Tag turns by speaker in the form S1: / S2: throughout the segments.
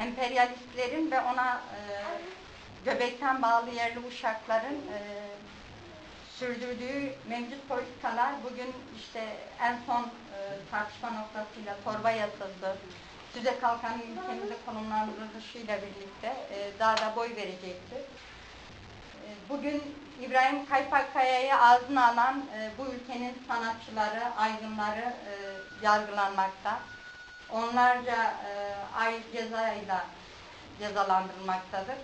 S1: emperyalistlerin ve ona e, göbekten bağlı yerli uşakların e, sürdürdüğü mevcut politikalar bugün işte en son e, tartışma noktasıyla torba yasası, Süze Kalkan'ın ülkemizde konumlandırılışıyla birlikte e, daha da boy verecektir. E, Bugün İbrahim Kaypakkaya'yı ağzına alan e, bu ülkenin sanatçıları, aydınları e, yargılanmakta. Onlarca e, ay cezayla cezalandırılmaktadır.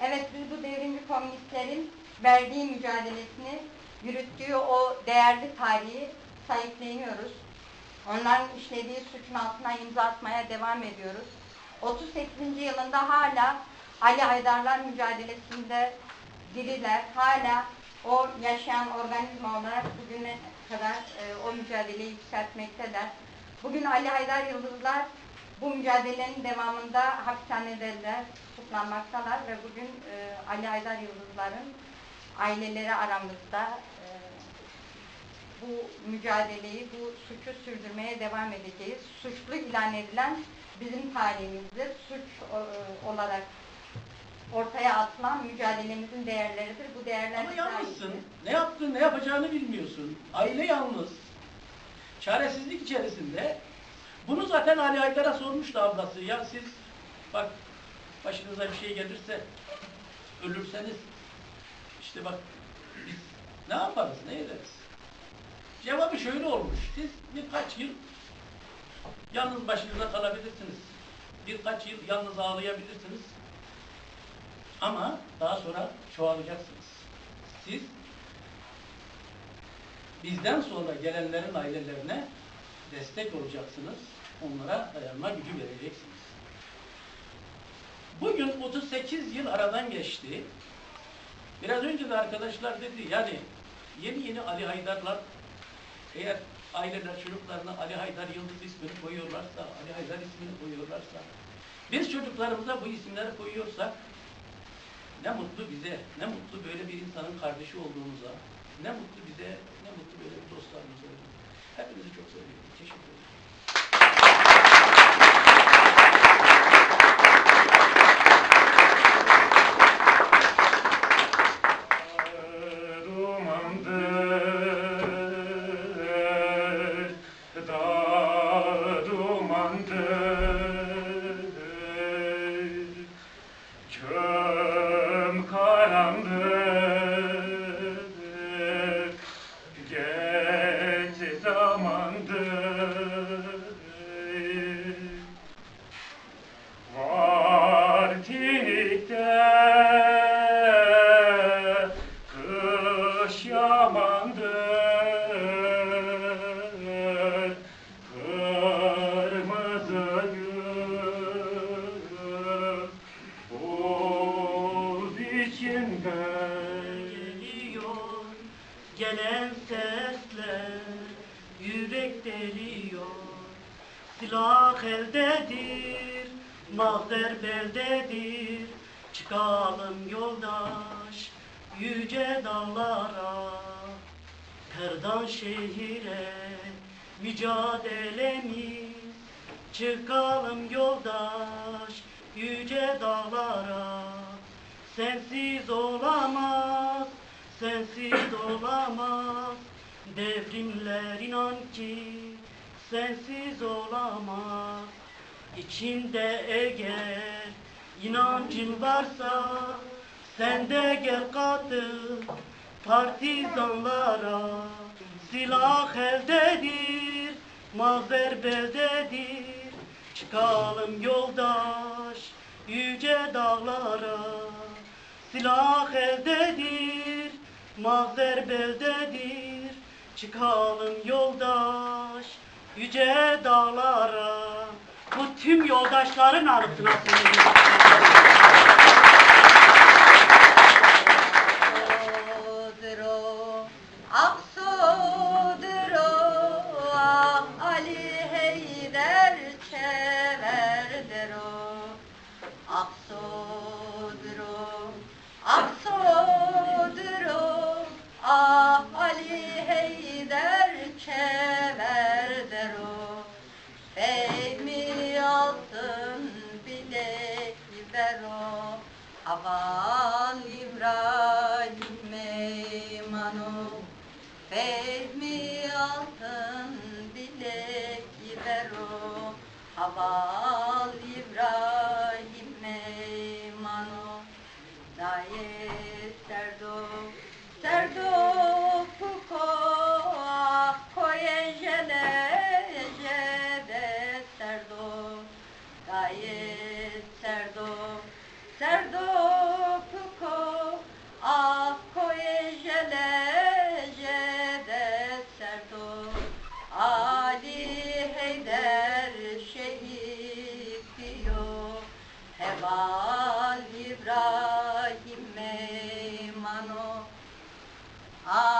S1: Evet biz bu devrimci komünistlerin verdiği mücadelesini yürüttüğü o değerli tarihi sahipleniyoruz. Onların işlediği suçun altına imza atmaya devam ediyoruz. 38. yılında hala Ali Haydarlar mücadelesinde diriler. Hala o yaşayan organizma olarak bugüne kadar e, o mücadeleyi yükseltmekteler. Bugün Ali Haydar Yıldızlar bu mücadelenin devamında hapishanedeler, tutuklanmaktalar ve bugün e, Ali Haydar Yıldızların aileleri aramızda e, bu mücadeleyi, bu suçu sürdürmeye devam edeceğiz. Suçlu ilan edilen bizim tarihimizdir. Suç e, olarak ortaya atılan mücadelemizin değerleridir. Bu değerler
S2: Ama yalnızsın. Ne yaptığını, ne yapacağını bilmiyorsun. Aile yalnız. Çaresizlik içerisinde. Bunu zaten Ali Haydar'a sormuştu ablası. Ya siz bak başınıza bir şey gelirse ölürseniz işte bak biz ne yaparız, ne ederiz? Cevabı şöyle olmuş. Siz birkaç yıl yalnız başınıza kalabilirsiniz. Birkaç yıl yalnız ağlayabilirsiniz. Ama daha sonra çoğalacaksınız. Siz bizden sonra gelenlerin ailelerine destek olacaksınız. Onlara dayanma gücü vereceksiniz. Bugün 38 yıl aradan geçti. Biraz önce de arkadaşlar dedi yani yeni yeni Ali Haydarlar eğer aileler çocuklarına Ali Haydar Yıldız ismini koyuyorlarsa, Ali Haydar ismini koyuyorlarsa, biz çocuklarımıza bu isimleri koyuyorsak ne mutlu bize, ne mutlu böyle bir insanın kardeşi olduğumuza, ne mutlu bize, ne mutlu böyle bir dostlarımız olduğumuza. Hepinizi çok seviyorum. Teşekkür ederim.
S3: Kış kırmızı gül buz içinde.
S4: geliyor Gelen sesler yürek deliyor Silah eldedir, mahzer beldedir Çıkalım yoldaş yüce dağlara Kırdan şehire mücadelemiz. Çıkalım yoldaş yüce dağlara Sensiz olamaz, sensiz olamaz. Devrimler inan ki sensiz olamaz. İçinde eğer inancın varsa Sen de gel katıl partizanlara. Silah eldedir, mazer beldedir. Çıkalım yoldaş yüce dağlara. Silah eldedir, mahzer beldedir. Çıkalım yoldaş yüce dağlara. Bu tüm yoldaşların anısına sunuyorum.
S1: Aval İbrahim Meymanu Fehmi altın bilek vero Aval İbrahim Meymanu Daye serdo serdo puko ah koye jele jede serdo Daye Ah.